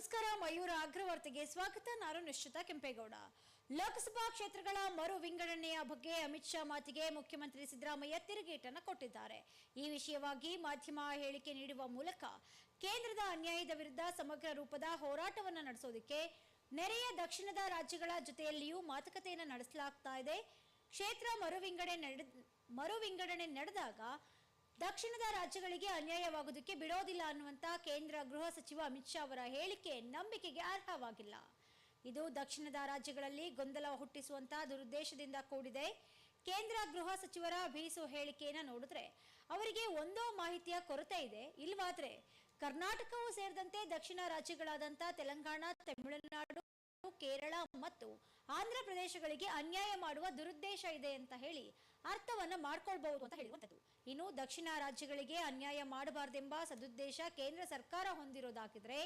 ನಮಸ್ಕಾರ, ಮಯೂರ ಅಗ್ರವರ್ತಿಗೆ ಸ್ವಾಗತ. ನಾನು ನಿಶ್ಚಿತ ಕೆಂಪೇಗೌಡ. ಲೋಕಸಭಾ ಕ್ಷೇತ್ರಗಳ ಮರು ವಿಂಗಡಣೆಯ ಬಗ್ಗೆ ಅಮಿತ್ ಶಾ ಮಾತಿಗೆ ಮುಖ್ಯಮಂತ್ರಿ ಸಿದ್ದರಾಮಯ್ಯ ತಿರುಗೇಟನ್ನು ಕೊಟ್ಟಿದ್ದಾರೆ. ಈ ವಿಷಯವಾಗಿ ಮಾಧ್ಯಮ ಹೇಳಿಕೆ ನೀಡುವ ಮೂಲಕ ಕೇಂದ್ರದ ಅನ್ಯಾಯದ ವಿರುದ್ಧ ಸಮಗ್ರ ರೂಪದ ಹೋರಾಟವನ್ನು ನಡೆಸೋದಕ್ಕೆ ನೆರೆಯ ದಕ್ಷಿಣದ ರಾಜ್ಯಗಳ ಜೊತೆಯಲ್ಲಿಯೂ ಮಾತುಕತೆಯನ್ನು ನಡೆಸಲಾಗ್ತಾ ಇದೆ. ಕ್ಷೇತ್ರ ಮರು ವಿಂಗಡಣೆ ನಡೆದ, ಮರು ವಿಂಗಡಣೆ ನಡೆದಾಗ ದಕ್ಷಿಣದ ರಾಜ್ಯಗಳಿಗೆ ಅನ್ಯಾಯವಾಗುವುದಕ್ಕೆ ಬಿಡೋದಿಲ್ಲ ಅನ್ನುವಂತ ಕೇಂದ್ರ ಗೃಹ ಸಚಿವ ಅಮಿತ್ ಶಾ ಅವರ ಹೇಳಿಕೆ ನಂಬಿಕೆಗೆ ಅರ್ಹವಾಗಿಲ್ಲ. ಇದು ದಕ್ಷಿಣದ ರಾಜ್ಯಗಳಲ್ಲಿ ಗೊಂದಲ ಹುಟ್ಟಿಸುವಂತಹ ದುರುದ್ದೇಶದಿಂದ ಕೂಡಿದೆ. ಕೇಂದ್ರ ಗೃಹ ಸಚಿವರ ಬೀಸು ಹೇಳಿಕೆಯನ್ನು ನೋಡಿದ್ರೆ ಅವರಿಗೆ ಒಂದೋ ಮಾಹಿತಿಯ ಕೊರತೆ ಇದೆ. ಇಲ್ವಾದ್ರೆ ಕರ್ನಾಟಕವೂ ಸೇರಿದಂತೆ ದಕ್ಷಿಣ ರಾಜ್ಯಗಳಾದಂಥ ತೆಲಂಗಾಣ, ತಮಿಳುನಾಡು, ಕೇರಳ ಮತ್ತು ಆಂಧ್ರ ಪ್ರದೇಶಗಳಿಗೆ ಅನ್ಯಾಯ ಮಾಡುವ ದುರುದ್ದೇಶ ಇದೆ ಅಂತ ಹೇಳಿ ಅರ್ಥವನ್ನ ಮಾಡ್ಕೊಳ್ಬಹುದು ಅಂತ ಹೇಳುವಂಥದ್ದು ಇನ್ನು ದಕ್ಷಿಣ ರಾಜ್ಯಗಳಿಗೆ ಅನ್ಯಾಯ ಮಾಡಬಾರದೆಂಬ ಸದುದ್ದೇಶ ಕೇಂದ್ರ ಸರ್ಕಾರ ಹೊಂದಿರೋದಾಗಿದ್ರೆ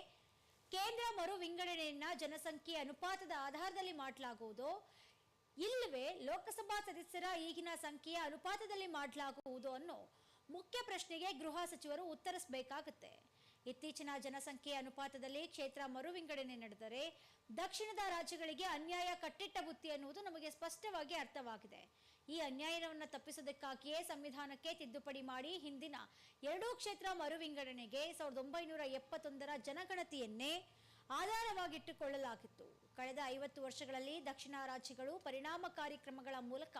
ಕೇಂದ್ರ ಮರು ವಿಂಗಡಣೆಯನ್ನ ಜನಸಂಖ್ಯೆ ಅನುಪಾತದ ಆಧಾರದಲ್ಲಿ ಮಾಡಲಾಗುವುದು. ಇಲ್ಲವೇ ಲೋಕಸಭಾ ಸದಸ್ಯರ ಈಗಿನ ಸಂಖ್ಯೆಯ ಅನುಪಾತದಲ್ಲಿ ಮಾಡಲಾಗುವುದು ಅನ್ನೋ ಮುಖ್ಯ ಪ್ರಶ್ನೆಗೆ ಗೃಹ ಸಚಿವರು ಉತ್ತರಿಸಬೇಕಾಗುತ್ತೆ. ಇತ್ತೀಚಿನ ಜನಸಂಖ್ಯೆ ಅನುಪಾತದಲ್ಲಿ ಕ್ಷೇತ್ರ ಮರು ವಿಂಗಡಣೆ ನಡೆದರೆ ದಕ್ಷಿಣದ ರಾಜ್ಯಗಳಿಗೆ ಅನ್ಯಾಯ ಕಟ್ಟಿಟ್ಟ ಬುತ್ತಿ ಅನ್ನುವುದು ನಮಗೆ ಸ್ಪಷ್ಟವಾಗಿ ಅರ್ಥವಾಗಿದೆ. ಈ ಅನ್ಯಾಯವನ್ನು ತಪ್ಪಿಸೋದಕ್ಕಾಗಿಯೇ ಸಂವಿಧಾನಕ್ಕೆ ತಿದ್ದುಪಡಿ ಮಾಡಿ ಹಿಂದಿನ ಎರಡೂ ಕ್ಷೇತ್ರ ಮರು ವಿಂಗಡಣೆಗೆ ಸಾವಿರದ ಒಂಬೈನೂರ ಎಪ್ಪತ್ತೊಂದರ ಜನಗಣತಿಯನ್ನೇ ಆಧಾರವಾಗಿಟ್ಟುಕೊಳ್ಳಲಾಗಿತ್ತು. ಕಳೆದ ಐವತ್ತು ವರ್ಷಗಳಲ್ಲಿ ದಕ್ಷಿಣ ರಾಜ್ಯಗಳು ಪರಿಣಾಮಕಾರಿ ಕ್ರಮಗಳ ಮೂಲಕ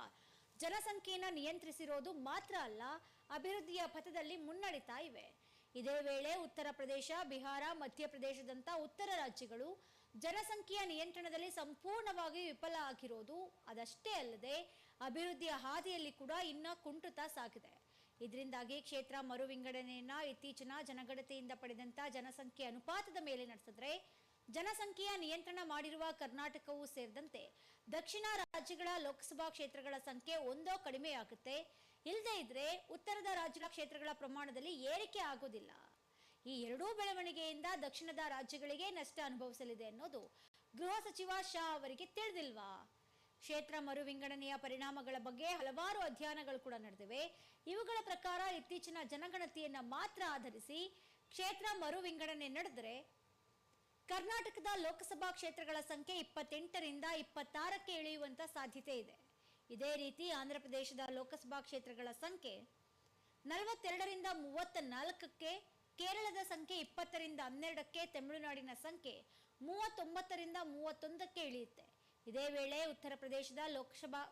ಜನಸಂಖ್ಯೆಯನ್ನು ನಿಯಂತ್ರಿಸಿರೋದು ಮಾತ್ರ ಅಲ್ಲ, ಅಭಿವೃದ್ಧಿಯ ಪಥದಲ್ಲಿ ಮುನ್ನಡಿತಾ ಇವೆ. ಇದೇ ವೇಳೆ ಉತ್ತರ ಪ್ರದೇಶ, ಬಿಹಾರ, ಮಧ್ಯಪ್ರದೇಶದಂಥ ಉತ್ತರ ರಾಜ್ಯಗಳು ಜನಸಂಖ್ಯೆಯ ನಿಯಂತ್ರಣದಲ್ಲಿ ಸಂಪೂರ್ಣವಾಗಿ ವಿಫಲ ಆಗಿರೋದು ಅದಷ್ಟೇ ಅಲ್ಲದೆ ಅಭಿವೃದ್ಧಿಯ ಹಾದಿಯಲ್ಲಿ ಕೂಡ ಇನ್ನೂ ಕುಂಟುತ ಸಾಗಿದೆ. ಇದರಿಂದಾಗಿ ಕ್ಷೇತ್ರ ಮರು ವಿಂಗಡಣೆಯನ್ನ ಇತ್ತೀಚಿನ ಜನಗಣತಿಯಿಂದ ಪಡೆದಂತ ಜನಸಂಖ್ಯೆ ಅನುಪಾತದ ಮೇಲೆ ನಡೆಸಿದ್ರೆ ಜನಸಂಖ್ಯೆಯ ನಿಯಂತ್ರಣ ಮಾಡಿರುವ ಕರ್ನಾಟಕವೂ ಸೇರಿದಂತೆ ದಕ್ಷಿಣ ರಾಜ್ಯಗಳ ಲೋಕಸಭಾ ಕ್ಷೇತ್ರಗಳ ಸಂಖ್ಯೆ ಒಂದೋ ಕಡಿಮೆಯಾಗುತ್ತೆ ಇಲ್ಲದೇ ಇದ್ರೆ ಉತ್ತರದ ರಾಜ್ಯಗಳ ಕ್ಷೇತ್ರಗಳ ಪ್ರಮಾಣದಲ್ಲಿ ಏರಿಕೆ ಆಗೋದಿಲ್ಲ ಈ ಎರಡೂ ಬೆಳವಣಿಗೆಯಿಂದ ದಕ್ಷಿಣದ ರಾಜ್ಯಗಳಿಗೆ ನಷ್ಟ ಅನುಭವಿಸಲಿದೆ ಅನ್ನೋದು ಗೃಹ ಸಚಿವ ಶಾ ಅವರಿಗೆ ತಿಳಿದಿಲ್ವಾ? ಕ್ಷೇತ್ರ ಮರು ವಿಂಗಡಣೆಯ ಪರಿಣಾಮಗಳ ಬಗ್ಗೆ ಹಲವಾರು ಅಧ್ಯಯನಗಳು ಕೂಡ ನಡೆದಿವೆ. ಇವುಗಳ ಪ್ರಕಾರ ಇತ್ತೀಚಿನ ಜನಗಣತಿಯನ್ನ ಮಾತ್ರ ಆಧರಿಸಿ ಕ್ಷೇತ್ರ ಮರು ವಿಂಗಡಣೆ ನಡೆದರೆ ಕರ್ನಾಟಕದ ಲೋಕಸಭಾ ಕ್ಷೇತ್ರಗಳ ಸಂಖ್ಯೆ ಇಪ್ಪತ್ತೆಂಟರಿಂದ ಇಪ್ಪತ್ತಾರಕ್ಕೆ ಇಳಿಯುವಂತ ಸಾಧ್ಯತೆ ಇದೆ. ಇದೇ ರೀತಿ ಆಂಧ್ರಪ್ರದೇಶದ ಲೋಕಸಭಾ ಕ್ಷೇತ್ರಗಳ ಸಂಖ್ಯೆ ನಲವತ್ತೆರಡರಿಂದ ಮೂವತ್ತ ನಾಲ್ಕಕ್ಕೆ ಕೇರಳದ ಸಂಖ್ಯೆ ಇಪ್ಪತ್ತರಿಂದ ಹನ್ನೆರಡಕ್ಕೆ, ತಮಿಳುನಾಡಿನ ಸಂಖ್ಯೆ ಮೂವತ್ತೊಂಬತ್ತರಿಂದ ಮೂವತ್ತೊಂದಕ್ಕೆ ಇಳಿಯುತ್ತೆ. ಇದೇ ವೇಳೆ ಉತ್ತರ ಪ್ರದೇಶದ ಲೋಕಸಭಾ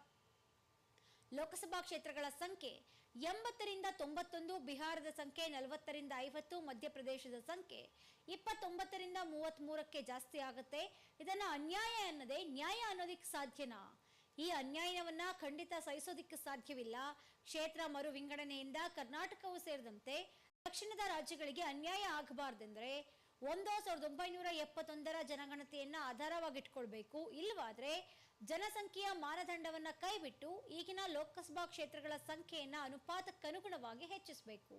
ಲೋಕಸಭಾ ಕ್ಷೇತ್ರಗಳ ಸಂಖ್ಯೆ ಎಂಬತ್ತರಿಂದ ತೊಂಬತ್ತೊಂದು, ಬಿಹಾರದ ಸಂಖ್ಯೆ ನಲವತ್ತರಿಂದ ಐವತ್ತು, ಮಧ್ಯಪ್ರದೇಶದ ಸಂಖ್ಯೆ ಇಪ್ಪತ್ತೊಂಬತ್ತರಿಂದ ಮೂವತ್ತ್ಮೂರಕ್ಕೆ ಜಾಸ್ತಿ ಆಗುತ್ತೆ. ಇದನ್ನ ಅನ್ಯಾಯ ಅನ್ನೋದೇ ನ್ಯಾಯ ಅನ್ನೋದಕ್ಕೆ ಸಾಧ್ಯನಾ? ಈ ಅನ್ಯಾಯವನ್ನ ಖಂಡಿತ ಸಹಿಸೋದಿಕ್ಕೆ ಸಾಧ್ಯವಿಲ್ಲ. ಕ್ಷೇತ್ರ ಮರು ವಿಂಗಡಣೆಯಿಂದ ಕರ್ನಾಟಕವೂ ಸೇರಿದಂತೆ ದಕ್ಷಿಣದ ರಾಜ್ಯಗಳಿಗೆ ಅನ್ಯಾಯ ಆಗಬಾರ್ದೆಂದ್ರೆ ಒಂದೋ ಸಾವಿರದ ಒಂಬೈನೂರ ಎಪ್ಪತ್ತೊಂದರ ಜನಗಣತಿಯನ್ನು ಆಧಾರವಾಗಿಟ್ಕೊಳ್ಬೇಕು. ಇಲ್ಲವಾದ್ರೆ ಜನಸಂಖ್ಯೆಯ ಮಾನದಂಡವನ್ನ ಕೈಬಿಟ್ಟು ಈಗಿನ ಲೋಕಸಭಾ ಕ್ಷೇತ್ರಗಳ ಸಂಖ್ಯೆಯನ್ನ ಅನುಪಾತಕ್ಕನುಗುಣವಾಗಿ ಹೆಚ್ಚಿಸಬೇಕು.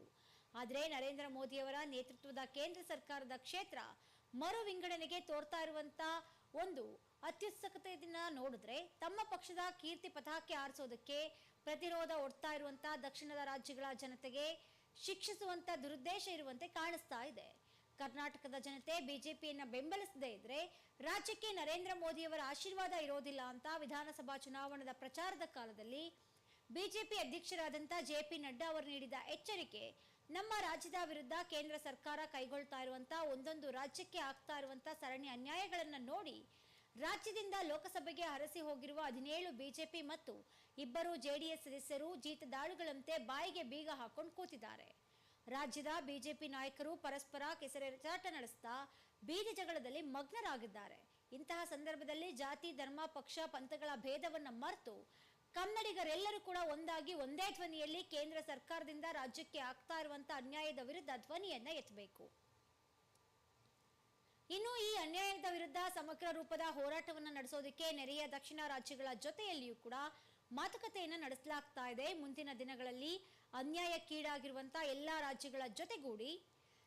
ಆದರೆ ನರೇಂದ್ರ ಮೋದಿಯವರ ನೇತೃತ್ವದ ಕೇಂದ್ರ ಸರ್ಕಾರದ ಕ್ಷೇತ್ರ ಮರು ವಿಂಗಡಣೆಗೆ ತೋರ್ತಾ ಇರುವಂತ ಒಂದು ಅತ್ಯುತ್ಸುಕತೆಯನ್ನ ನೋಡಿದ್ರೆ ತಮ್ಮ ಪಕ್ಷದ ಕೀರ್ತಿ ಪತಾಕೆ ಆರಿಸೋದಕ್ಕೆ ಪ್ರತಿರೋಧ ಒಡ್ತಾ ಇರುವಂತ ದಕ್ಷಿಣದ ರಾಜ್ಯಗಳ ಜನತೆಗೆ ಶಿಕ್ಷಿಸುವಂತ ದುರುದ್ದೇಶ ಇರುವಂತೆ ಕಾಣಿಸ್ತಾ ಇದೆ. ಕರ್ನಾಟಕದ ಜನತೆ ಬಿಜೆಪಿಯನ್ನು ಬೆಂಬಲಿಸದೇ ಇದ್ರೆ ರಾಜ್ಯಕ್ಕೆ ನರೇಂದ್ರ ಮೋದಿಯವರ ಆಶೀರ್ವಾದ ಇರೋದಿಲ್ಲ ಅಂತ ವಿಧಾನಸಭಾ ಚುನಾವಣದ ಪ್ರಚಾರದ ಕಾಲದಲ್ಲಿ ಬಿಜೆಪಿ ಅಧ್ಯಕ್ಷರಾದಂಥ ಜೆ ಪಿ ನಡ್ಡಾ ಅವರು ನೀಡಿದ ಎಚ್ಚರಿಕೆ ನಮ್ಮ ರಾಜ್ಯದ ವಿರುದ್ಧ ಕೇಂದ್ರ ಸರ್ಕಾರ ಕೈಗೊಳ್ತಾ ಇರುವಂತ ಒಂದೊಂದು ರಾಜ್ಯಕ್ಕೆ ಆಗ್ತಾ ಇರುವಂತ ಸರಣಿ ಅನ್ಯಾಯಗಳನ್ನ ನೋಡಿ ರಾಜ್ಯದಿಂದ ಲೋಕಸಭೆಗೆ ಹರಸಿ ಹೋಗಿರುವ ಹದಿನೇಳು ಬಿಜೆಪಿ ಮತ್ತು ಇಬ್ಬರು ಜೆಡಿಎಸ್ ಸದಸ್ಯರು ಜೀತದಾಳುಗಳಂತೆ ಬಾಯಿಗೆ ಬೀಗ ಹಾಕೊಂಡು ಕೂತಿದ್ದಾರೆ. ರಾಜ್ಯದ ಬಿಜೆಪಿ ನಾಯಕರು ಪರಸ್ಪರ ಕೆಸರೆಚಾಟ ನಡೆಸ್ತಾ ಬೀದಿ ಜಗಳದಲ್ಲಿ ಮಗ್ನರಾಗಿದ್ದಾರೆ. ಇಂತಹ ಸಂದರ್ಭದಲ್ಲಿ ಜಾತಿ, ಧರ್ಮ, ಪಕ್ಷ, ಪಂಥಗಳ ಭೇದವನ್ನ ಮರೆತು ಕನ್ನಡಿಗರೆಲ್ಲರೂ ಕೂಡ ಒಂದಾಗಿ ಒಂದೇ ಧ್ವನಿಯಲ್ಲಿ ಕೇಂದ್ರ ಸರ್ಕಾರದಿಂದ ರಾಜ್ಯಕ್ಕೆ ಆಗ್ತಾ ಇರುವಂಥ ಅನ್ಯಾಯದ ವಿರುದ್ಧ ಧ್ವನಿಯನ್ನ ಎತ್ತಬೇಕು. ಇನ್ನು ಈ ಅನ್ಯಾಯದ ವಿರುದ್ಧ ಸಮಗ್ರ ರೂಪದ ಹೋರಾಟವನ್ನು ನಡೆಸೋದಕ್ಕೆ ನೆರೆಯ ದಕ್ಷಿಣ ರಾಜ್ಯಗಳ ಜೊತೆಯಲ್ಲಿಯೂ ಕೂಡ ಮಾತುಕತೆಯನ್ನು ನಡೆಸಲಾಗ್ತಾ ಇದೆ. ಮುಂದಿನ ದಿನಗಳಲ್ಲಿ ಅನ್ಯಾಯಕ್ಕೀಡಾಗಿರುವಂತಹ ಎಲ್ಲಾ ರಾಜ್ಯಗಳ ಜೊತೆಗೂಡಿ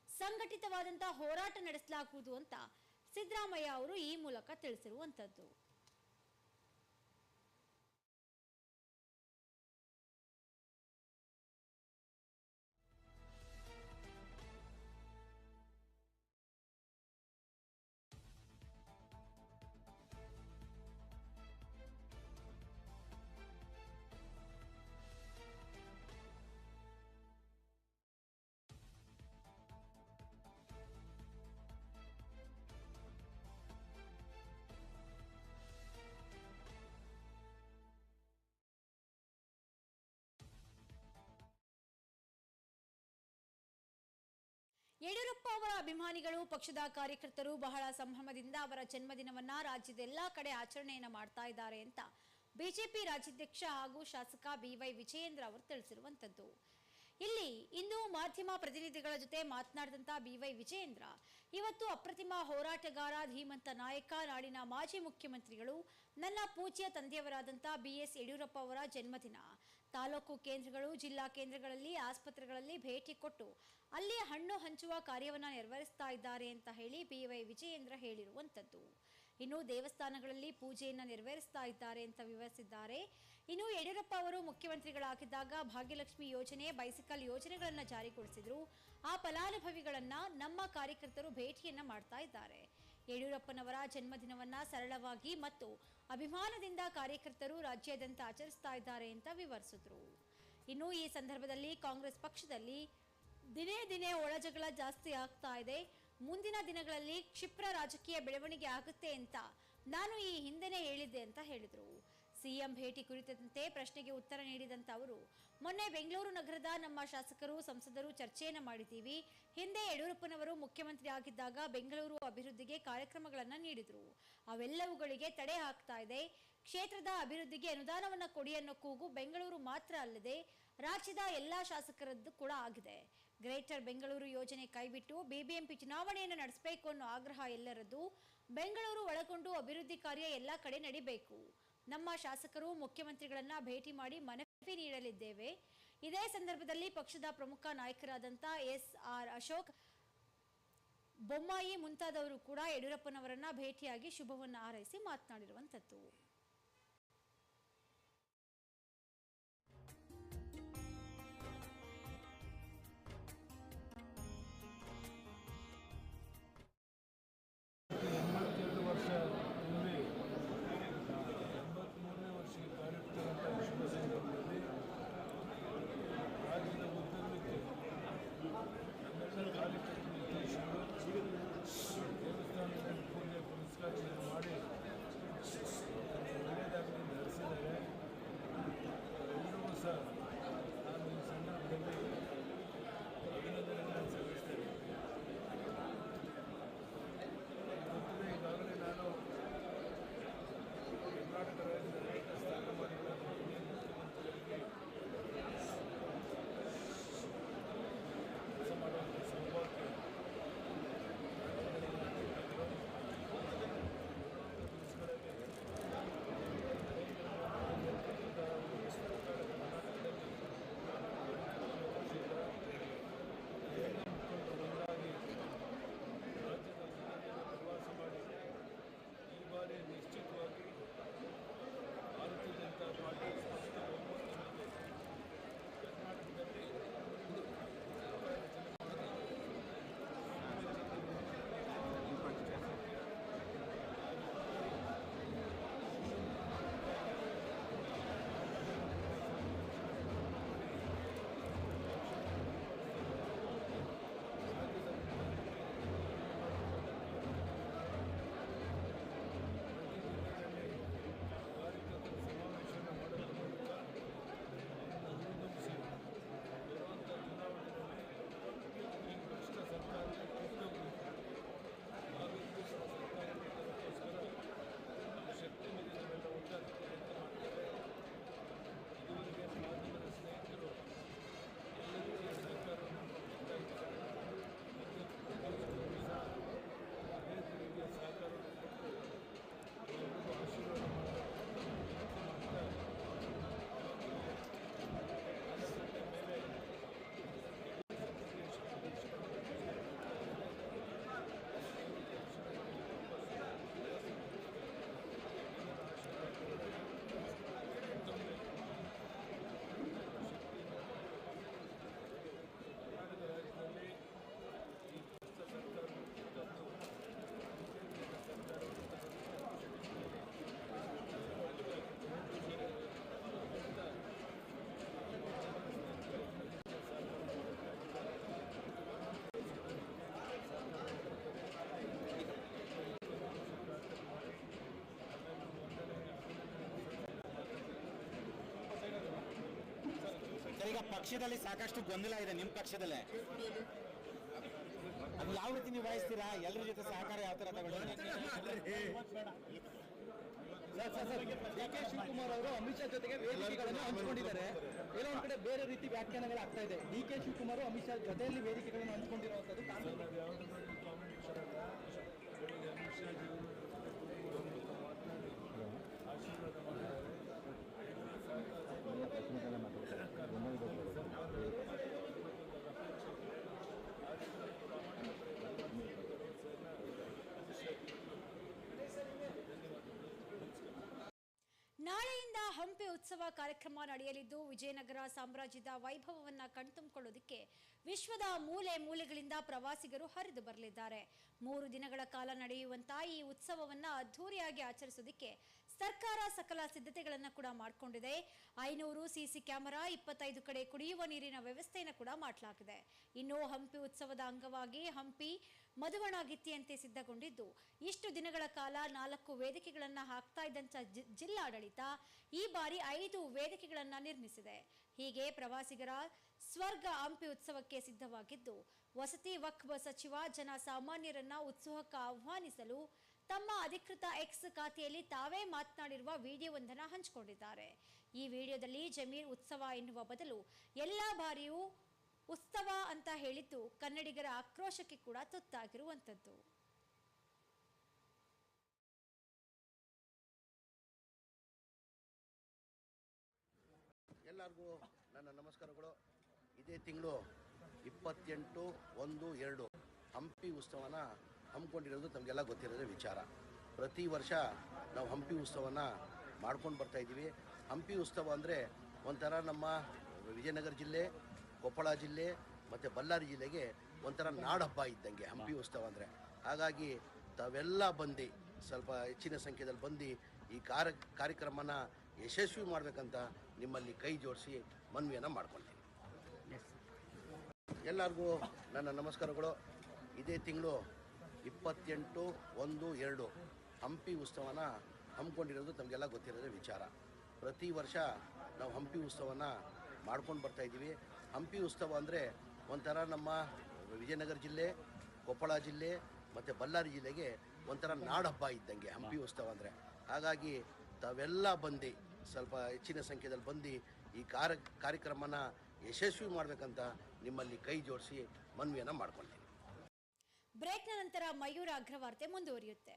ಸಂಘಟಿತವಾದಂತಹ ಹೋರಾಟ ನಡೆಸಲಾಗುವುದು ಅಂತ ಸಿದ್ದರಾಮಯ್ಯ ಅವರು ಈ ಮೂಲಕ ತಿಳಿಸಿರುವಂತದ್ದು. ಯಡಿಯೂರಪ್ಪ ಅವರ ಅಭಿಮಾನಿಗಳು, ಪಕ್ಷದ ಕಾರ್ಯಕರ್ತರು ಬಹಳ ಸಂಭ್ರಮದಿಂದ ಅವರ ಜನ್ಮದಿನವನ್ನ ರಾಜ್ಯದ ಎಲ್ಲಾ ಕಡೆ ಆಚರಣೆಯನ್ನ ಮಾಡ್ತಾ ಇದ್ದಾರೆ ಅಂತ ಬಿಜೆಪಿ ರಾಜ್ಯಾಧ್ಯಕ್ಷ ಹಾಗೂ ಶಾಸಕ ಬಿವೈ ವಿಜಯೇಂದ್ರ ಅವರು ತಿಳಿಸಿರುವಂತದ್ದು. ಇಲ್ಲಿ ಇಂದು ಮಾಧ್ಯಮ ಪ್ರತಿನಿಧಿಗಳ ಜೊತೆ ಮಾತನಾಡಿದಂತ ಬಿವೈ ವಿಜಯೇಂದ್ರ ಇವತ್ತು ಅಪ್ರತಿಮ ಹೋರಾಟಗಾರ ಧೀಮಂತ ನಾಯಕ, ನಾಡಿನ ಮಾಜಿ ಮುಖ್ಯಮಂತ್ರಿಗಳು, ನನ್ನ ಪೂಜ್ಯ ತಂದೆಯವರಾದಂಥ ಬಿ ಎಸ್ ಯಡಿಯೂರಪ್ಪ ಅವರ ಜನ್ಮದಿನ. ತಾಲೂಕು ಕೇಂದ್ರಗಳು, ಜಿಲ್ಲಾ ಕೇಂದ್ರಗಳಲ್ಲಿ, ಆಸ್ಪತ್ರೆಗಳಲ್ಲಿ ಭೇಟಿ ಕೊಟ್ಟು ಅಲ್ಲಿ ಹಣ್ಣು ಹಂಚುವ ಕಾರ್ಯವನ್ನ ನೆರವೇರಿಸ್ತಾ ಇದ್ದಾರೆ ಅಂತ ಹೇಳಿ ಬಿ ವೈ ವಿಜಯೇಂದ್ರ ಹೇಳಿರುವಂಥದ್ದು ಇನ್ನು ದೇವಸ್ಥಾನಗಳಲ್ಲಿ ಪೂಜೆಯನ್ನು ನೆರವೇರಿಸ್ತಾ ಇದ್ದಾರೆ ಅಂತ ವಿವರಿಸಿದ್ದಾರೆ. ಇನ್ನು ಯಡಿಯೂರಪ್ಪ ಅವರು ಮುಖ್ಯಮಂತ್ರಿಗಳಾಗಿದ್ದಾಗ ಭಾಗ್ಯಲಕ್ಷ್ಮಿ ಯೋಜನೆ ಬೈಸಿಕಲ್ ಯೋಜನೆಗಳನ್ನು ಜಾರಿಗೊಳಿಸಿದ್ರು. ಆ ಫಲಾನುಭವಿಗಳನ್ನ ನಮ್ಮ ಕಾರ್ಯಕರ್ತರು ಭೇಟಿಯನ್ನ ಮಾಡ್ತಾ ಇದ್ದಾರೆ. ಯಡಿಯೂರಪ್ಪನವರ ಜನ್ಮದಿನವನ್ನ ಸರಳವಾಗಿ ಮತ್ತು ಅಭಿಮಾನದಿಂದ ಕಾರ್ಯಕರ್ತರು ರಾಜ್ಯಾದ್ಯಂತ ಆಚರಿಸ್ತಾ ಇದ್ದಾರೆ ಅಂತ ವಿವರಿಸಿದ್ರು. ಇನ್ನು ಈ ಸಂದರ್ಭದಲ್ಲಿ ಕಾಂಗ್ರೆಸ್ ಪಕ್ಷದಲ್ಲಿ ದಿನೇ ದಿನೇ ಒಳಜಗಳ ಜಾಸ್ತಿ ಆಗ್ತಾ ಇದೆ. ಮುಂದಿನ ದಿನಗಳಲ್ಲಿ ಕ್ಷಿಪ್ರ ರಾಜಕೀಯ ಬೆಳವಣಿಗೆ ಆಗುತ್ತೆ ಅಂತ ನಾನು ಈ ಹಿಂದೆನೆ ಹೇಳಿದ್ದೆ ಅಂತ ಹೇಳಿದರು. ಸಿಎಂ ಭೇಟಿ ಕುರಿತಂತೆ ಪ್ರಶ್ನೆಗೆ ಉತ್ತರ ನೀಡಿದಂತ ಅವರು, ಮೊನ್ನೆ ಬೆಂಗಳೂರು ನಗರದ ನಮ್ಮ ಶಾಸಕರು, ಸಂಸದರು ಚರ್ಚೆಯನ್ನು ಮಾಡಿದ್ದೀವಿ. ಹಿಂದೆ ಯಡಿಯೂರಪ್ಪನವರು ಮುಖ್ಯಮಂತ್ರಿ ಆಗಿದ್ದಾಗ ಬೆಂಗಳೂರು ಅಭಿವೃದ್ಧಿಗೆ ಕಾರ್ಯಕ್ರಮಗಳನ್ನು ನೀಡಿದರು. ಅವೆಲ್ಲವುಗಳಿಗೆ ತಡೆ ಹಾಕ್ತಾ ಇದೆ. ಕ್ಷೇತ್ರದ ಅಭಿವೃದ್ಧಿಗೆ ಅನುದಾನವನ್ನು ಕೊಡಿ ಅನ್ನೋ ಕೂಗು ಬೆಂಗಳೂರು ಮಾತ್ರ ಅಲ್ಲದೆ ರಾಜ್ಯದ ಎಲ್ಲಾ ಶಾಸಕರದ್ದು ಕೂಡ ಆಗಿದೆ. ಗ್ರೇಟರ್ ಬೆಂಗಳೂರು ಯೋಜನೆ ಕೈಬಿಟ್ಟು ಬಿಬಿಎಂಪಿ ಚುನಾವಣೆಯನ್ನು ನಡೆಸಬೇಕು ಅನ್ನೋ ಆಗ್ರಹ ಎಲ್ಲರದ್ದು, ಬೆಂಗಳೂರು ಒಳಗೊಂಡು ಅಭಿವೃದ್ಧಿ ಕಾರ್ಯ ಎಲ್ಲ ಕಡೆ ನಡಿಬೇಕು. ನಮ್ಮ ಶಾಸಕರು ಮುಖ್ಯಮಂತ್ರಿಗಳನ್ನ ಭೇಟಿ ಮಾಡಿ ಮನವಿ ನೀಡಲಿದ್ದೇವೆ. ಇದೇ ಸಂದರ್ಭದಲ್ಲಿ ಪಕ್ಷದ ಪ್ರಮುಖ ನಾಯಕರಾದಂಥ ಎಸ್ ಆರ್ ಅಶೋಕ್, ಬೊಮ್ಮಾಯಿ ಮುಂತಾದವರು ಕೂಡ ಯಡಿಯೂರಪ್ಪನವರನ್ನ ಭೇಟಿಯಾಗಿ ಶುಭವನ್ನು ಹಾರೈಸಿ ಮಾತನಾಡಿರುವಂಥದ್ದು ಪಕ್ಷದಲ್ಲಿ ಸಾಕಷ್ಟು ಗೊಂದಲ ಇದೆ ನಿಮ್ಮ ಪಕ್ಷದಲ್ಲೇ ಅದು ಯಾವ ರೀತಿ ನಿಭಾಯಿಸ್ತೀರಾ ಎಲ್ಲರ ಜೊತೆ ಸಹಕಾರ ಯಾವ ತರ ಕೆ ಶಿವಕುಮಾರ್ ಅವರು ಅಮಿತ್ ಶಾ ಜೊತೆಗೆ ವೇದಿಕೆಗಳನ್ನು ಹಂಚಿಕೊಂಡಿದ್ದಾರೆ. ಏನೋ ಒಂದ್ ಕಡೆ ಬೇರೆ ರೀತಿ ವ್ಯಾಖ್ಯಾನಗಳು ಆಗ್ತಾ ಇದೆ. ಡಿ ಕೆ ಶಿವಕುಮಾರ್ ಅಮಿತ್ ಶಾ ಜೊತೆಯಲ್ಲಿ ವೇದಿಕೆಗಳನ್ನು ಹಂಚಿಕೊಂಡಿರುವಂತದ್ದು ಕಾಂಗ್ರೆಸ್ ನಾಳೆಯಿಂದ ಹಂಪಿ ಉತ್ಸವ ಕಾರ್ಯಕ್ರಮ ನಡೆಯಲಿದ್ದು ವಿಜಯನಗರ ಸಾಮ್ರಾಜ್ಯದ ವೈಭವವನ್ನ ಕಣ್ತುಂಬಿಕೊಳ್ಳೋದಕ್ಕೆ ವಿಶ್ವದ ಮೂಲೆ ಮೂಲೆಗಳಿಂದ ಪ್ರವಾಸಿಗರು ಹರಿದು ಬರಲಿದ್ದಾರೆ. ಮೂರು ದಿನಗಳ ಕಾಲ ನಡೆಯುವಂತಹ ಈ ಉತ್ಸವವನ್ನ ಅದ್ಧೂರಿಯಾಗಿ ಆಚರಿಸೋದಕ್ಕೆ ಸರ್ಕಾರ ಸಕಲ ಸಿದ್ಧತೆಗಳನ್ನು ಕೂಡ ಮಾಡಿಕೊಂಡಿದೆ. ಐನೂರು ಸಿಸಿ ಕ್ಯಾಮೆರಾ, ಇಪ್ಪತ್ತೈದು ಕಡೆ ಕುಡಿಯುವ ನೀರಿನ ವ್ಯವಸ್ಥೆಯನ್ನು ಕೂಡ ಮಾಡಲಾಗಿದೆ. ಇನ್ನು ಹಂಪಿ ಉತ್ಸವದ ಅಂಗವಾಗಿ ಹಂಪಿ ಮಧುವಣಗಿತ್ತಿಯಂತೆ ಸಿದ್ಧಗೊಂಡಿದ್ದು. ಇಷ್ಟು ದಿನಗಳ ಕಾಲ ನಾಲ್ಕು ವೇದಿಕೆಗಳನ್ನು ಹಾಕ್ತಾ ಇದ್ದಂಥ ಜಿಲ್ಲಾಡಳಿತ ಈ ಬಾರಿ ಐದು ವೇದಿಕೆಗಳನ್ನು ನಿರ್ಮಿಸಿದೆ. ಹೀಗೆ ಪ್ರವಾಸಿಗರ ಸ್ವರ್ಗ ಹಂಪಿ ಉತ್ಸವಕ್ಕೆ ಸಿದ್ಧವಾಗಿದ್ದು, ವಸತಿ ವಕ್ಫ್ ಸಚಿವ ಜನ ಸಾಮಾನ್ಯರನ್ನ ಉತ್ಸವಕ್ಕೆ ಆಹ್ವಾನಿಸಲು ತಮ್ಮ ಅಧಿಕೃತ ಎಕ್ಸ್ ಖಾತೆಯಲ್ಲಿ ತಾವೇ ಮಾತನಾಡಿರುವ ವಿಡಿಯೋವೊಂದನ್ನು ಹಂಚಿಕೊಂಡಿದ್ದಾರೆ. ಈ ವಿಡಿಯೋದಲ್ಲಿ ಜಮೀರ್ ಉತ್ಸವ ಎನ್ನುವ ಬದಲು ಎಲ್ಲ ಬಾರಿಯೂ ಉತ್ಸವ ಅಂತ ಹೇಳಿದ್ದು ಕನ್ನಡಿಗರ ಆಕ್ರೋಶಕ್ಕೆ ಕೂಡ ತುತ್ತಾಗಿರುವಂಥದ್ದು. ಎಲ್ಲರಿಗೂ ನನ್ನ ನಮಸ್ಕಾರಗಳು. ಇದೇ ತಿಂಗಳು ಇಪ್ಪತ್ತೆಂಟು ಒಂದು ಎರಡು ಹಂಪಿ ಉತ್ಸವನ ಹಮ್ಮಿಕೊಂಡಿರೋದು ತಮಗೆಲ್ಲ ಗೊತ್ತಿರೋದೇ ವಿಚಾರ. ಪ್ರತಿ ವರ್ಷ ನಾವು ಹಂಪಿ ಉತ್ಸವನ ಮಾಡ್ಕೊಂಡು ಬರ್ತಾ ಇದ್ದೀವಿ. ಹಂಪಿ ಉತ್ಸವ ಅಂದರೆ ಒಂಥರ ನಮ್ಮ ವಿಜಯನಗರ ಜಿಲ್ಲೆ ಕೊಪ್ಪಳ ಜಿಲ್ಲೆ ಮತ್ತು ಬಳ್ಳಾರಿ ಜಿಲ್ಲೆಗೆ ಒಂಥರ ನಾಡಹಬ್ಬ ಇದ್ದಂಗೆ, ಹಂಪಿ ಉತ್ಸವ ಅಂದರೆ. ಹಾಗಾಗಿ ತಾವೆಲ್ಲ ಬಂದು, ಸ್ವಲ್ಪ ಹೆಚ್ಚಿನ ಸಂಖ್ಯೆಯಲ್ಲಿ ಬಂದು ಈ ಕಾರ್ಯ, ಕಾರ್ಯಕ್ರಮನ ಯಶಸ್ವಿ ಮಾಡಬೇಕಂತ ನಿಮ್ಮಲ್ಲಿ ಕೈ ಜೋಡಿಸಿ ಮನವಿಯನ್ನು ಮಾಡ್ಕೊಳ್ತೀನಿ. ಎಲ್ಲರಿಗೂ ನನ್ನ ನಮಸ್ಕಾರಗಳು. ಇದೇ ತಿಂಗಳು ಇಪ್ಪತ್ತೆಂಟು ಒಂದು ಎರಡು ಹಂಪಿ ಉತ್ಸವನ ಹಮ್ಮಿಕೊಂಡಿರೋದು ತಮಗೆಲ್ಲ ಗೊತ್ತಿರೋದೇ ವಿಚಾರ. ಪ್ರತಿ ವರ್ಷ ನಾವು ಹಂಪಿ ಉತ್ಸವನ ಮಾಡ್ಕೊಂಡು ಬರ್ತಾ ಇದ್ದೀವಿ. ಹಂಪಿ ಉತ್ಸವ ಅಂದರೆ ಒಂಥರ ನಮ್ಮ ವಿಜಯನಗರ ಜಿಲ್ಲೆ, ಕೊಪ್ಪಳ ಜಿಲ್ಲೆ ಮತ್ತು ಬಳ್ಳಾರಿ ಜಿಲ್ಲೆಗೆ ಒಂಥರ ನಾಡಹಬ್ಬ ಇದ್ದಂಗೆ ಹಂಪಿ ಉತ್ಸವ ಅಂದರೆ. ಹಾಗಾಗಿ ತಾವೆಲ್ಲ ಬಂದು, ಸ್ವಲ್ಪ ಹೆಚ್ಚಿನ ಸಂಖ್ಯೆಯಲ್ಲಿ ಬಂದು ಈ ಕಾರ್ಯ, ಕಾರ್ಯಕ್ರಮನ ಯಶಸ್ವಿ ಮಾಡಬೇಕಂತ ನಿಮ್ಮಲ್ಲಿ ಕೈ ಜೋಡಿಸಿ ಮನವಿಯನ್ನು ಮಾಡ್ಕೊಳ್ತೀನಿ. ಬ್ರೇಕ್ನ ನಂತರ ಮಯೂರ ಅಗ್ರವಾರ್ತೆ ಮುಂದುವರಿಯುತ್ತೆ.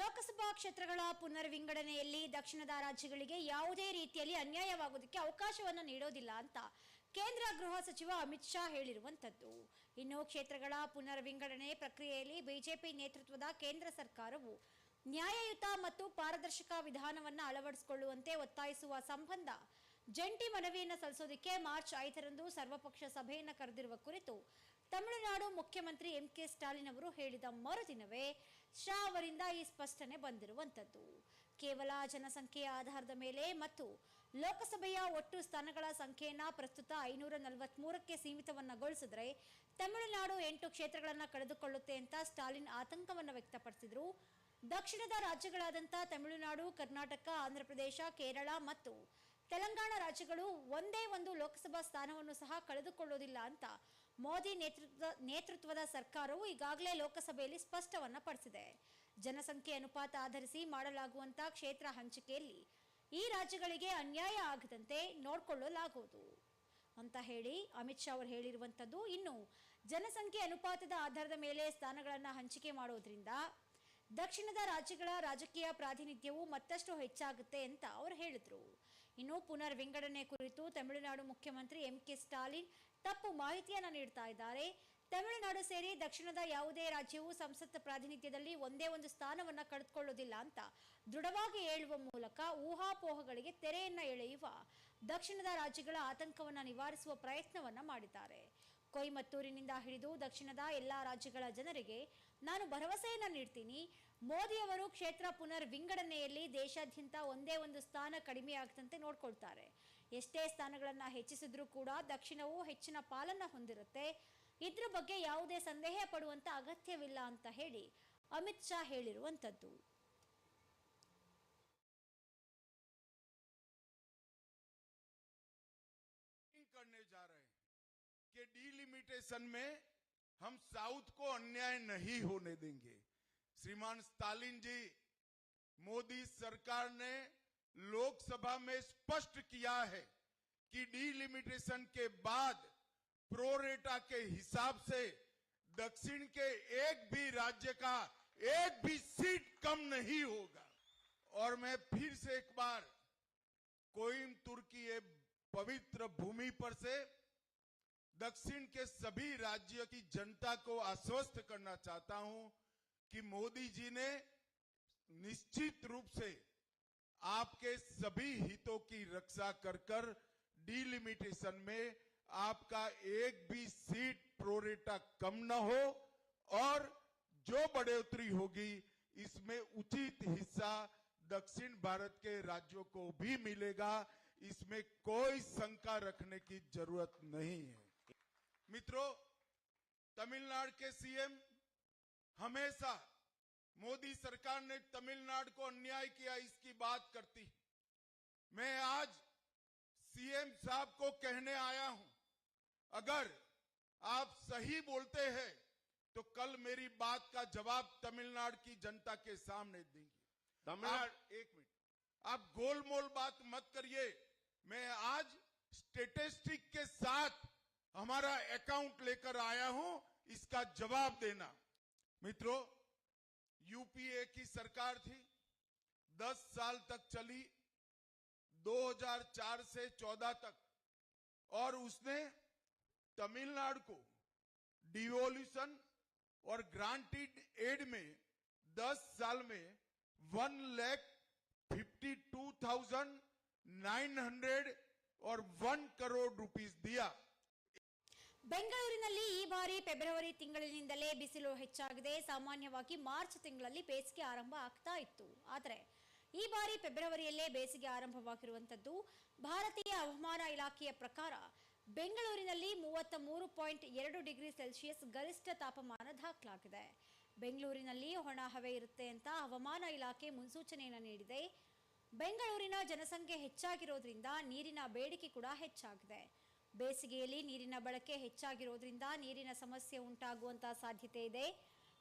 ಲೋಕಸಭಾ ಕ್ಷೇತ್ರಗಳ ಪುನರ್ ವಿಂಗಡಣೆಯಲ್ಲಿ ದಕ್ಷಿಣದ ರಾಜ್ಯಗಳಿಗೆ ಯಾವುದೇ ರೀತಿಯಲ್ಲಿ ಅನ್ಯಾಯವಾಗುವುದಕ್ಕೆ ಅವಕಾಶವನ್ನು ನೀಡೋದಿಲ್ಲ ಅಂತ ಕೇಂದ್ರ ಗೃಹ ಸಚಿವ ಅಮಿತ್ ಶಾ ಹೇಳಿರುವಂತದ್ದು ಇನ್ನು ಕ್ಷೇತ್ರಗಳ ಪುನರ್ ವಿಂಗಡಣೆ ಪ್ರಕ್ರಿಯೆಯಲ್ಲಿ ಬಿಜೆಪಿ ನೇತೃತ್ವದ ಕೇಂದ್ರ ಸರ್ಕಾರವು ನ್ಯಾಯಯುತ ಮತ್ತು ಪಾರದರ್ಶಕ ವಿಧಾನವನ್ನು ಅಳವಡಿಸಿಕೊಳ್ಳುವಂತೆ ಒತ್ತಾಯಿಸುವ ಸಂಬಂಧ ಜಂಟಿ ಮನವಿಯನ್ನು ಸಲ್ಲಿಸೋದಕ್ಕೆ ಮಾರ್ಚ್ ಐದರಂದು ಸರ್ವಪಕ್ಷ ಸಭೆಯನ್ನು ಕರೆದಿರುವ ಕುರಿತು ತಮಿಳುನಾಡು ಮುಖ್ಯಮಂತ್ರಿ ಎಂ ಕೆ ಸ್ಟಾಲಿನ್ ಅವರು ಹೇಳಿದ ಮರುದಿನವೇ ಶಾ ಅವರಿಂದ ಈ ಸ್ಪಷ್ಟನೆ ಬಂದಿರುವಂತದ್ದು ಕೇವಲ ಜನಸಂಖ್ಯೆಯ ಆಧಾರದ ಮೇಲೆ ಮತ್ತು ಲೋಕಸಭೆಯ ಒಟ್ಟು ಸ್ಥಾನಗಳ ಸಂಖ್ಯೆಯನ್ನ ಪ್ರಸ್ತುತ ಐನೂರ ನಲವತ್ಮೂರಕ್ಕೆ ಸೀಮಿತವನ್ನಗೊಳಿಸಿದ್ರೆ ತಮಿಳುನಾಡು ಎಂಟು ಕ್ಷೇತ್ರಗಳನ್ನ ಕಳೆದುಕೊಳ್ಳುತ್ತೆ ಅಂತ ಸ್ಟಾಲಿನ್ ಆತಂಕವನ್ನು ವ್ಯಕ್ತಪಡಿಸಿದ್ರು. ದಕ್ಷಿಣದ ರಾಜ್ಯಗಳಾದಂಥ ತಮಿಳುನಾಡು, ಕರ್ನಾಟಕ, ಆಂಧ್ರಪ್ರದೇಶ, ಕೇರಳ ಮತ್ತು ತೆಲಂಗಾಣ ರಾಜ್ಯಗಳು ಒಂದೇ ಒಂದು ಲೋಕಸಭಾ ಸ್ಥಾನವನ್ನು ಸಹ ಕಳೆದುಕೊಳ್ಳೋದಿಲ್ಲ ಅಂತ ಮೋದಿ ನೇತೃತ್ವ, ನೇತೃತ್ವದ ಸರ್ಕಾರವು ಈಗಾಗಲೇ ಲೋಕಸಭೆಯಲ್ಲಿ ಸ್ಪಷ್ಟವನ್ನ ಪಡಿಸಿದೆ. ಜನಸಂಖ್ಯೆ ಅನುಪಾತ ಆಧರಿಸಿ ಮಾಡಲಾಗುವಂಥ ಕ್ಷೇತ್ರ ಹಂಚಿಕೆಯಲ್ಲಿ ಈ ರಾಜ್ಯಗಳಿಗೆ ಅನ್ಯಾಯ ಆಗದಂತೆ ನೋಡಿಕೊಳ್ಳಲಾಗುವುದು. ಅಂತ ಹೇಳಿ ಅಮಿತ್ ಶಾ ಅವರು ಹೇಳಿರುವಂಥದ್ದು ಇನ್ನು ಜನಸಂಖ್ಯೆ ಅನುಪಾತದ ಆಧಾರದ ಮೇಲೆ ಸ್ಥಾನಗಳನ್ನು ಹಂಚಿಕೆ ಮಾಡೋದ್ರಿಂದ ದಕ್ಷಿಣದ ರಾಜ್ಯಗಳ ರಾಜಕೀಯ ಪ್ರಾತಿನಿಧ್ಯವು ಮತ್ತಷ್ಟು ಹೆಚ್ಚಾಗುತ್ತೆ ಅಂತ ಅವರು ಹೇಳಿದ್ರು. ಇನ್ನು ಪುನರ್ ವಿಂಗಡಣೆ ಕುರಿತು ತಮಿಳುನಾಡು ಮುಖ್ಯಮಂತ್ರಿ ಎಂ ಕೆ ಸ್ಟಾಲಿನ್ ತಪ್ಪು ಮಾಹಿತಿಯನ್ನು ನೀಡ್ತಾ ಇದ್ದಾರೆ. ತಮಿಳುನಾಡು ಸೇರಿ ದಕ್ಷಿಣದ ಯಾವುದೇ ರಾಜ್ಯವು ಸಂಸತ್ ಪ್ರಾತಿನಿಧ್ಯದಲ್ಲಿ ಒಂದೇ ಒಂದು ಸ್ಥಾನವನ್ನು ಕಳೆದುಕೊಳ್ಳೋದಿಲ್ಲ ಅಂತ ದೃಢವಾಗಿ ಹೇಳುವ ಮೂಲಕ ಊಹಾಪೋಹಗಳಿಗೆ ತೆರೆಯನ್ನ ಎಳೆಯುವ ದಕ್ಷಿಣದ ರಾಜ್ಯಗಳ ಆತಂಕವನ್ನು ನಿವಾರಿಸುವ ಪ್ರಯತ್ನವನ್ನು ಮಾಡಿದ್ದಾರೆ. ಕೊಯಮತ್ತೂರಿನಿಂದ ಹಿಡಿದು ದಕ್ಷಿಣದ ಎಲ್ಲಾ ರಾಜ್ಯಗಳ ಜನರಿಗೆ ನಾನು ಭರವಸೆಯನ್ನು ನೀಡ್ತೀನಿ. ಮೋದಿ ಅವರು ಕ್ಷೇತ್ರ ಪುನರ್ ವಿಂಗಡಣೆಯಲ್ಲಿ ದೇಶಾದ್ಯಂತ ಒಂದೇ ಒಂದು ಸ್ಥಾನ ಕಡಿಮೆಯಾಗದಂತೆ ನೋಡ್ಕೊಳ್ತಾರೆ. ಎಷ್ಟೇ ಸ್ಥಾನಗಳನ್ನ ಹೆಚ್ಚಿಸಿದ್ರೂ ಕೂಡ ದಕ್ಷಿಣವು ಹೆಚ್ಚಿನ ಪಾಲನ್ನ ಹೊಂದಿರುತ್ತೆ ಇದ್ರ ಬಗ್ಗೆ ಯಾವುದೇ ಸಂದೇಹ ಪಡುವಂತ ಅಗತ್ಯವಿಲ್ಲ ಅಂತ ಹೇಳಿ ಅಮಿತ್ ಶಾ ಹೇಳಿರುವಂತದ್ದು नहीं करने जा रहे हैं कि डिलिमिटेशन में हम साउथ को अन्याय नहीं होने देंगे श्रीमान स्टालिन जी मोदी सरकार ने लोकसभा में स्पष्ट किया है कि डिलिमिटेशन के बाद प्रोरेटा के हिसाब से दक्षिण के एक भी राज्य का एक भी सीट कम नहीं होगा। और मैं फिर से एक बार कोइमतुर की ये पवित्र भूमि पर से दक्षिण के सभी राज्यों की जनता को आश्वस्त करना चाहता हूँ कि मोदी जी ने निश्चित रूप से आपके सभी हितों की रक्षा कर कर डिलिमिटेशन में आपका एक भी सीट प्रोरेटा कम न हो और जो बढ़ोतरी होगी, इसमें उचित हिस्सा दक्षिण भारत के राज्यों को भी मिलेगा। इसमें कोई शंका रखने की ज़रूरत नहीं है। मित्रों, तमिलनाडु के सीएम हमेशा मोदी सरकार ने तमिलनाडु को अन्याय किया इसकी बात करती। मैं आज सीएम साहब को कहने आया हूँ अगर आप सही बोलते हैं तो कल मेरी बात का जवाब तमिलनाडु की जनता के सामने देंगे। तमिलनाडु एक मिनट आप गोलमोल बात मत करिए मैं आज स्टेटिस्टिक के साथ हमारा अकाउंट लेकर आया हूँ इसका जवाब देना। मित्रों यूपीए की सरकार थी 10 साल तक चली 2004 से 14 तक, और उसने तमिलनाडु को डिवोल्यूशन और ग्रांटेड एड में 10 साल में one lakh fifty two thousand nine hundred और वन करोड़ रुपीस दिया। ಬೆಂಗಳೂರಿನಲ್ಲಿ ಈ ಬಾರಿ ಫೆಬ್ರವರಿ ತಿಂಗಳಿನಿಂದಲೇ ಬಿಸಿಲು ಹೆಚ್ಚಾಗಿದೆ. ಸಾಮಾನ್ಯವಾಗಿ ಮಾರ್ಚ್ ತಿಂಗಳಲ್ಲಿ ಬೇಸಿಗೆ ಆರಂಭ ಆಗ್ತಾ ಇತ್ತು. ಆದರೆ ಈ ಬಾರಿ ಫೆಬ್ರವರಿಯಲ್ಲೇ ಬೇಸಿಗೆ ಆರಂಭವಾಗಿರುವಂತದ್ದು ಭಾರತೀಯ ಹವಾಮಾನ ಇಲಾಖೆಯ ಪ್ರಕಾರ ಬೆಂಗಳೂರಿನಲ್ಲಿ ಮೂವತ್ತ ಮೂರು ಪಾಯಿಂಟ್ ಎರಡು ಡಿಗ್ರಿ ಸೆಲ್ಸಿಯಸ್ ಗರಿಷ್ಠ ತಾಪಮಾನ ದಾಖಲಾಗಿದೆ. ಬೆಂಗಳೂರಿನಲ್ಲಿ ಒಣ ಹವೆ ಇರುತ್ತೆ ಅಂತ ಹವಾಮಾನ ಇಲಾಖೆ ಮುನ್ಸೂಚನೆಯನ್ನು ನೀಡಿದೆ. ಬೆಂಗಳೂರಿನ ಜನಸಂಖ್ಯೆ ಹೆಚ್ಚಾಗಿರೋದ್ರಿಂದ ನೀರಿನ ಬೇಡಿಕೆ ಕೂಡ ಹೆಚ್ಚಾಗಿದೆ. ಬೇಸಿಗೆಯಲ್ಲಿ ನೀರಿನ ಬಳಕೆ ಹೆಚ್ಚಾಗಿರೋದ್ರಿಂದ ನೀರಿನ ಸಮಸ್ಯೆ ಉಂಟಾಗುವಂತಹ ಸಾಧ್ಯತೆ ಇದೆ.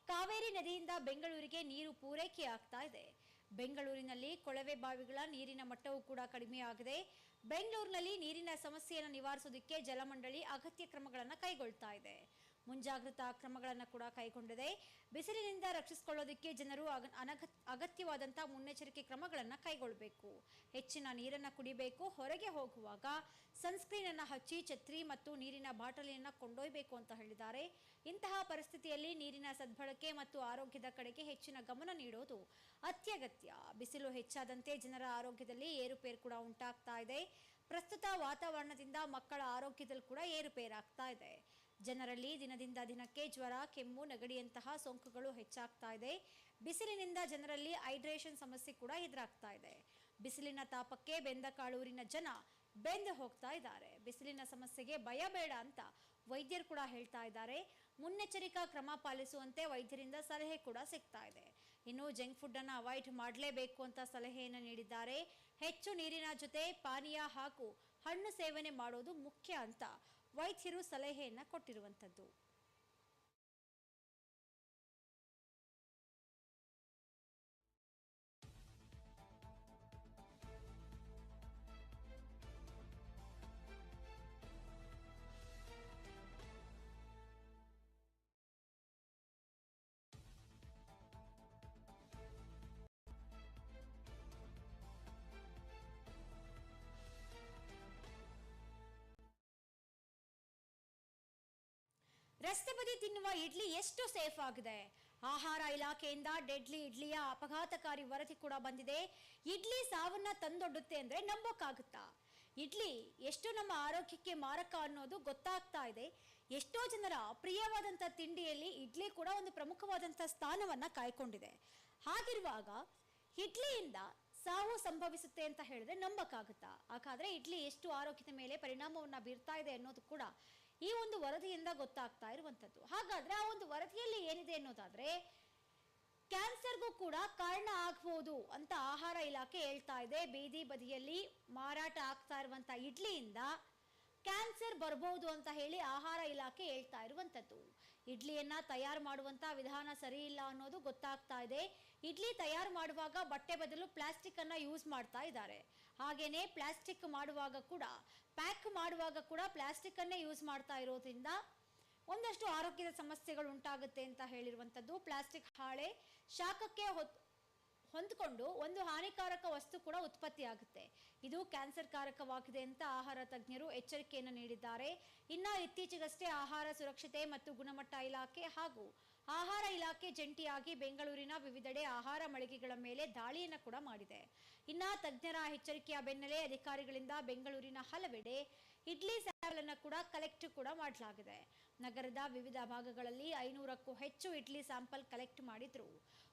ಕಾವೇರಿ ನದಿಯಿಂದ ಬೆಂಗಳೂರಿಗೆ ನೀರು ಪೂರೈಕೆ ಆಗ್ತಾ ಇದೆ. ಬೆಂಗಳೂರಿನಲ್ಲಿ ಕೊಳವೆ ಬಾವಿಗಳ ನೀರಿನ ಮಟ್ಟವೂ ಕೂಡ ಕಡಿಮೆಯಾಗಿದೆ ಬೆಂಗಳೂರಿನಲ್ಲಿ ನೀರಿನ ಸಮಸ್ಯೆಯನ್ನು ನಿವಾರಿಸೋದಕ್ಕೆ ಜಲಮಂಡಳಿ ಅಗತ್ಯ ಕ್ರಮಗಳನ್ನು ಕೈಗೊಳ್ತಾ ಇದೆ. ಮುಂಜಾಗ್ರತಾ ಕ್ರಮಗಳನ್ನು ಕೂಡ ಕೈಗೊಂಡಿದೆ. ಬಿಸಿಲಿನಿಂದ ರಕ್ಷಿಸಿಕೊಳ್ಳೋದಕ್ಕೆ ಜನರು ಅನಗತ್ ಅಗತ್ಯವಾದಂತಹ ಮುನ್ನೆಚ್ಚರಿಕೆ ಕ್ರಮಗಳನ್ನು ಕೈಗೊಳ್ಳಬೇಕು ಹೆಚ್ಚಿನ ನೀರನ್ನು ಕುಡಿಬೇಕು. ಹೊರಗೆ ಹೋಗುವಾಗ ಸನ್ಸ್ಕ್ರೀನ್ ಅನ್ನು ಹಚ್ಚಿ, ಛತ್ರಿ ಮತ್ತು ನೀರಿನ ಬಾಟಲಿಯನ್ನು ಕೊಂಡೊಯ್ಯಬೇಕು ಅಂತ ಹೇಳಿದ್ದಾರೆ. ಇಂತಹ ಪರಿಸ್ಥಿತಿಯಲ್ಲಿ ನೀರಿನ ಸದ್ಬಳಕೆ ಮತ್ತು ಆರೋಗ್ಯದ ಕಡೆಗೆ ಹೆಚ್ಚಿನ ಗಮನ ನೀಡೋದು ಅತ್ಯಗತ್ಯ. ಬಿಸಿಲು ಹೆಚ್ಚಾದಂತೆ ಜನರ ಆರೋಗ್ಯದಲ್ಲಿ ಏರುಪೇರು ಕೂಡ ಉಂಟಾಗ್ತಾ ಇದೆ. ಪ್ರಸ್ತುತ ವಾತಾವರಣದಿಂದ ಮಕ್ಕಳ ಆರೋಗ್ಯದಲ್ಲಿ ಕೂಡ ಏರುಪೇರಾಗ್ತಾ ಇದೆ. ಜನರಲ್ಲಿ ದಿನದಿಂದ ದಿನಕ್ಕೆ ಜ್ವರ, ಕೆಮ್ಮು, ನೆಗಡಿಯಂತಹ ಸೋಂಕುಗಳು ಹೆಚ್ಚಾಗ್ತಾ ಇದೆ. ಬಿಸಿಲಿನಿಂದ ಜನರಲ್ಲಿ ಹೈಡ್ರೇಷನ್ ಸಮಸ್ಯೆ ಕೂಡ ಎದುರಾಗ್ತಾ ಇದೆ. ಬಿಸಿಲಿನ ತಾಪಕ್ಕೆ ಬೆಂದ ಕಾಳೂರಿನ ಜನ ಬೆಂದು ಹೋಗ್ತಾ ಇದ್ದಾರೆ. ಬಿಸಿಲಿನ ಸಮಸ್ಯೆಗೆ ಭಯ ಬೇಡ ಅಂತ ವೈದ್ಯರು ಕೂಡ ಹೇಳ್ತಾ ಇದ್ದಾರೆ. ಮುನ್ನೆಚ್ಚರಿಕಾ ಕ್ರಮ ಪಾಲಿಸುವಂತೆ ವೈದ್ಯರಿಂದ ಸಲಹೆ ಕೂಡ ಸಿಗ್ತಾ ಇದೆ. ಇನ್ನು ಜಂಕ್ ಫುಡ್ ಅನ್ನು ಅವಾಯ್ಡ್ ಮಾಡಲೇಬೇಕು ಅಂತ ಸಲಹೆಯನ್ನು ನೀಡಿದ್ದಾರೆ. ಹೆಚ್ಚು ನೀರಿನ ಜೊತೆ ಪಾನೀಯ ಹಾಗೂ ಹಣ್ಣು ಸೇವನೆ ಮಾಡೋದು ಮುಖ್ಯ ಅಂತ ವೈದ್ಯರು ಸಲಹೆಯನ್ನು ಕೊಟ್ಟಿರುವಂತದ್ದು. ತಿನ್ನುವ ಇಡ್ಲಿ ಎಷ್ಟು ಸೇಫ್ ಆಗಿದೆ? ಆಹಾರ ಇಲಾಖೆಯಿಂದ ಡೆಡ್ಲಿ ಇಡ್ಲಿಯ ಅಪಘಾತಕಾರಿ ವರದಿ ಕೂಡ ಬಂದಿದೆ. ಇಡ್ಲಿ ಸಾವನ್ನ ತಂದೊಡ್ಡುತ್ತೆ ಅಂದ್ರೆ ನಂಬೋಕ್ಕಾಗುತ್ತಾ ಇಡ್ಲಿ ಎಷ್ಟು ನಮ್ಮ ಆರೋಗ್ಯಕ್ಕೆ ಮಾರಕ ಅನ್ನೋದು ಗೊತ್ತಾಗ್ತಾ ಇದೆ. ಎಷ್ಟೋ ಜನರ ಪ್ರಿಯವಾದಂಥ ತಿಂಡಿಯಲ್ಲಿ ಇಡ್ಲಿ ಕೂಡ ಒಂದು ಪ್ರಮುಖವಾದಂಥ ಸ್ಥಾನವನ್ನ ಕಾಯ್ಕೊಂಡಿದೆ. ಹಾಗಿರುವಾಗ ಇಡ್ಲಿಯಿಂದ ಸಾವು ಸಂಭವಿಸುತ್ತೆ ಅಂತ ಹೇಳಿದ್ರೆ ನಂಬಕ್ಕಾಗುತ್ತಾ ಹಾಗಾದ್ರೆ ಇಡ್ಲಿ ಎಷ್ಟು ಆರೋಗ್ಯದ ಮೇಲೆ ಪರಿಣಾಮವನ್ನ ಬೀರ್ತಾ ಇದೆ ಅನ್ನೋದು ಕೂಡ ಈ ಒಂದು ವರದಿಯಿಂದ ಗೊತ್ತಾಗ್ತಾ ಇರುವಂತದ್ದು ಹಾಗಾದ್ರೆ ಆ ಒಂದು ವರದಿಯಲ್ಲಿ ಏನಿದೆ ಅನ್ನೋದಾದ್ರೆ, ಕ್ಯಾನ್ಸರ್ಗೂ ಕೂಡ ಕಾರಣ ಆಗ್ಬೋದು ಅಂತ ಆಹಾರ ಇಲಾಖೆ ಹೇಳ್ತಾ ಇದೆ. ಬೀದಿ ಬದಿಯಲ್ಲಿ ಮಾರಾಟ ಆಗ್ತಾ ಇರುವಂಥ ಇಡ್ಲಿಯಿಂದ ಕ್ಯಾನ್ಸರ್ ಬರ್ಬೋದು ಅಂತ ಹೇಳಿ ಆಹಾರ ಇಲಾಖೆ ಹೇಳ್ತಾ ಇರುವಂತದ್ದು ಇಡ್ಲಿಯನ್ನ ತಯಾರು ಮಾಡುವಂತ ವಿಧಾನ ಸರಿ ಇಲ್ಲ ಅನ್ನೋದು ಗೊತ್ತಾಗ್ತಾ ಇದೆ. ಇಡ್ಲಿ ತಯಾರು ಮಾಡುವಾಗ ಬಟ್ಟೆ ಬದಲು ಪ್ಲಾಸ್ಟಿಕ್ ಅನ್ನ ಯೂಸ್ ಮಾಡ್ತಾ ಇದ್ದಾರೆ. ಹಾಗೆಯೇ ಪ್ಲಾಸ್ಟಿಕ್ ಮಾಡುವಾಗ ಕೂಡ ಪ್ಯಾಕ್ ಮಾಡುವಾಗ ಕೂಡ ಪ್ಲಾಸ್ಟಿಕ್ ಅನ್ನೇ ಯೂಸ್ ಮಾಡ್ತಾ ಇರೋದ್ರಿಂದ ಒಂದಷ್ಟು ಆರೋಗ್ಯದ ಸಮಸ್ಯೆಗಳು ಉಂಟಾಗುತ್ತೆ ಅಂತ ಹೇಳಿರುವಂಥದ್ದು ಪ್ಲಾಸ್ಟಿಕ್ ಹಾಳೆ ಶಾಖಕ್ಕೆ ಹೊತ್, ಹೊಂದ್ಕೊಂಡು ಒಂದು ಹಾನಿಕಾರಕ ವಸ್ತು ಕೂಡ ಉತ್ಪತ್ತಿಯಾಗುತ್ತೆ ಇದು ಕ್ಯಾನ್ಸರ್ ಕಾರಕವಾಗಿದೆ ಅಂತ ಆಹಾರ ತಜ್ಞರು ಎಚ್ಚರಿಕೆಯನ್ನು ನೀಡಿದ್ದಾರೆ. ಇನ್ನ ಇತ್ತೀಚೆಗಷ್ಟೇ ಆಹಾರ ಸುರಕ್ಷತೆ ಮತ್ತು ಗುಣಮಟ್ಟ ಇಲಾಖೆ ಹಾಗೂ ಆಹಾರ ಇಲಾಖೆ ಜಂಟಿಯಾಗಿ ಬೆಂಗಳೂರಿನ ವಿವಿಧೆಡೆ ಆಹಾರ ಮಳಿಗೆಗಳ ಮೇಲೆ ದಾಳಿಯನ್ನು ಕೂಡ ಮಾಡಿದೆ. ಇನ್ನ ತಜ್ಞರ ಎಚ್ಚರಿಕೆಯ ಬೆನ್ನಲ್ಲೇ ಅಧಿಕಾರಿಗಳಿಂದ ಬೆಂಗಳೂರಿನ ಹಲವೆಡೆ ಇಡ್ಲಿ ಸ್ಯಾಂಡಲ್‌ನ್ನು ಕೂಡ ಕಲೆಕ್ಟ್ ಕೂಡ ಮಾಡಲಾಗಿದೆ. ನಗರದ ವಿವಿಧ ಭಾಗಗಳಲ್ಲಿ ಐನೂರಕ್ಕೂ ಹೆಚ್ಚು ಇಡ್ಲಿ ಸ್ಯಾಂಪಲ್ ಕಲೆಕ್ಟ್ ಮಾಡಿದ್ರು.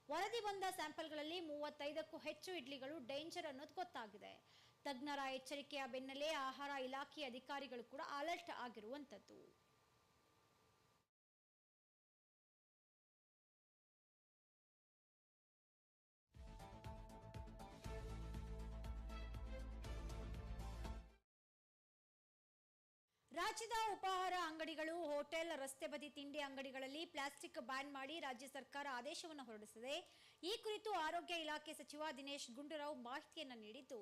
ವರದಿ ಬಂದ ಸ್ಯಾಂಪಲ್ಗಳಲ್ಲಿ ಮೂವತ್ತೈದಕ್ಕೂ ಹೆಚ್ಚು ಇಡ್ಲಿಗಳು ಡೇಂಜರ್ ಅನ್ನೋದು ಗೊತ್ತಾಗಿದೆ. ತಜ್ಞರ ಎಚ್ಚರಿಕೆಯ ಬೆನ್ನಲ್ಲೇ ಆಹಾರ ಇಲಾಖೆ ಅಧಿಕಾರಿಗಳು ಕೂಡ ಅಲರ್ಟ್ ಆಗಿರುವಂತದ್ದು. ರಾಜ್ಯದ ಉಪಹಾರ ಅಂಗಡಿಗಳು, ಹೋಟೆಲ್, ರಸ್ತೆ ಬದಿ ತಿಂಡಿ ಅಂಗಡಿಗಳಲ್ಲಿ ಪ್ಲಾಸ್ಟಿಕ್ ಬ್ಯಾನ್ ಮಾಡಿ ರಾಜ್ಯ ಸರ್ಕಾರ ಆದೇಶವನ್ನು ಹೊರಡಿಸಿದೆ. ಈ ಕುರಿತು ಆರೋಗ್ಯ ಇಲಾಖೆ ಸಚಿವ ದಿನೇಶ್ ಗುಂಡೂರಾವ್ ಮಾಹಿತಿಯನ್ನು ನೀಡಿದ್ದು,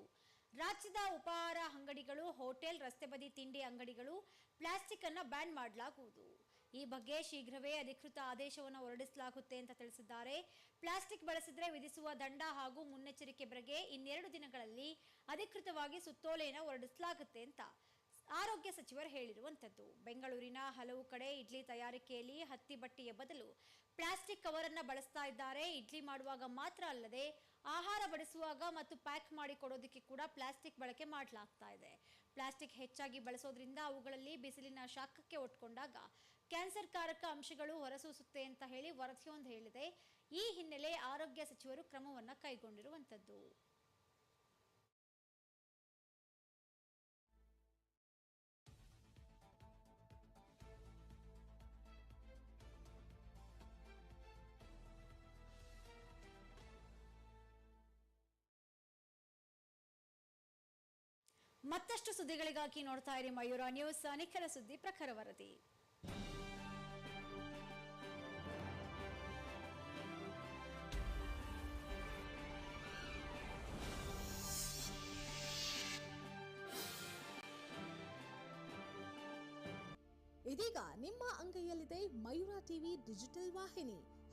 ರಾಜ್ಯದ ಉಪಹಾರ ಅಂಗಡಿಗಳು, ಹೋಟೆಲ್, ರಸ್ತೆ ಬದಿ ತಿಂಡಿ ಅಂಗಡಿಗಳು ಪ್ಲಾಸ್ಟಿಕ್ ಅನ್ನು ಬ್ಯಾನ್ ಮಾಡಲಾಗುವುದು. ಈ ಬಗ್ಗೆ ಶೀಘ್ರವೇ ಅಧಿಕೃತ ಆದೇಶವನ್ನು ಹೊರಡಿಸಲಾಗುತ್ತೆ ಅಂತ ತಿಳಿಸಿದ್ದಾರೆ. ಪ್ಲಾಸ್ಟಿಕ್ ಬಳಸಿದ್ರೆ ವಿಧಿಸುವ ದಂಡ ಹಾಗೂ ಮುನ್ನೆಚ್ಚರಿಕೆ ಬಗ್ಗೆ ಇನ್ನೆರಡು ದಿನಗಳಲ್ಲಿ ಅಧಿಕೃತವಾಗಿ ಸುತ್ತೋಲೆಯನ್ನು ಹೊರಡಿಸಲಾಗುತ್ತೆ ಅಂತ ಆರೋಗ್ಯ ಸಚಿವರು ಹೇಳಿರುವಂಥದ್ದು. ಬೆಂಗಳೂರಿನ ಹಲವು ಕಡೆ ಇಡ್ಲಿ ತಯಾರಿಕೆಯಲ್ಲಿ ಹತ್ತಿ ಬಟ್ಟೆಯ ಬದಲು ಪ್ಲಾಸ್ಟಿಕ್ ಕವರ್ ಅನ್ನ ಬಳಸ್ತಾ ಇದ್ದಾರೆ. ಇಡ್ಲಿ ಮಾಡುವಾಗ ಮಾತ್ರ ಅಲ್ಲದೆ ಆಹಾರ ಬಡಿಸುವಾಗ ಮತ್ತು ಪ್ಯಾಕ್ ಮಾಡಿ ಕೊಡೋದಕ್ಕೆ ಕೂಡ ಪ್ಲಾಸ್ಟಿಕ್ ಬಳಕೆ ಮಾಡಲಾಗ್ತಾ ಇದೆ. ಪ್ಲಾಸ್ಟಿಕ್ ಹೆಚ್ಚಾಗಿ ಬಳಸೋದ್ರಿಂದ ಅವುಗಳಲ್ಲಿ ಬಿಸಿಲಿನ ಶಾಖಕ್ಕೆ ಒಟ್ಕೊಂಡಾಗ ಕ್ಯಾನ್ಸರ್ ಕಾರಕ ಅಂಶಗಳು ಹೊರಸೂಸುತ್ತೆ ಅಂತ ಹೇಳಿ ವರದಿಯೊಂದು ಹೇಳಿದೆ. ಈ ಹಿನ್ನೆಲೆ ಆರೋಗ್ಯ ಸಚಿವರು ಕ್ರಮವನ್ನ ಕೈಗೊಂಡಿರುವಂಥದ್ದು. ಮತ್ತಷ್ಟು ಸುದ್ದಿಗಳಿಗಾಗಿ ನೋಡ್ತಾ ಇರಿ ಮಯೂರ ನ್ಯೂಸ್ ನಿಖರ ಸುದ್ದಿ ಪ್ರಖರ ವರದಿ. ಇದೀಗ ನಿಮ್ಮ ಅಂಗೈಯಲ್ಲಿದೆ ಮಯೂರ ಟಿವಿ ಡಿಜಿಟಲ್ ವಾಹಿನಿ.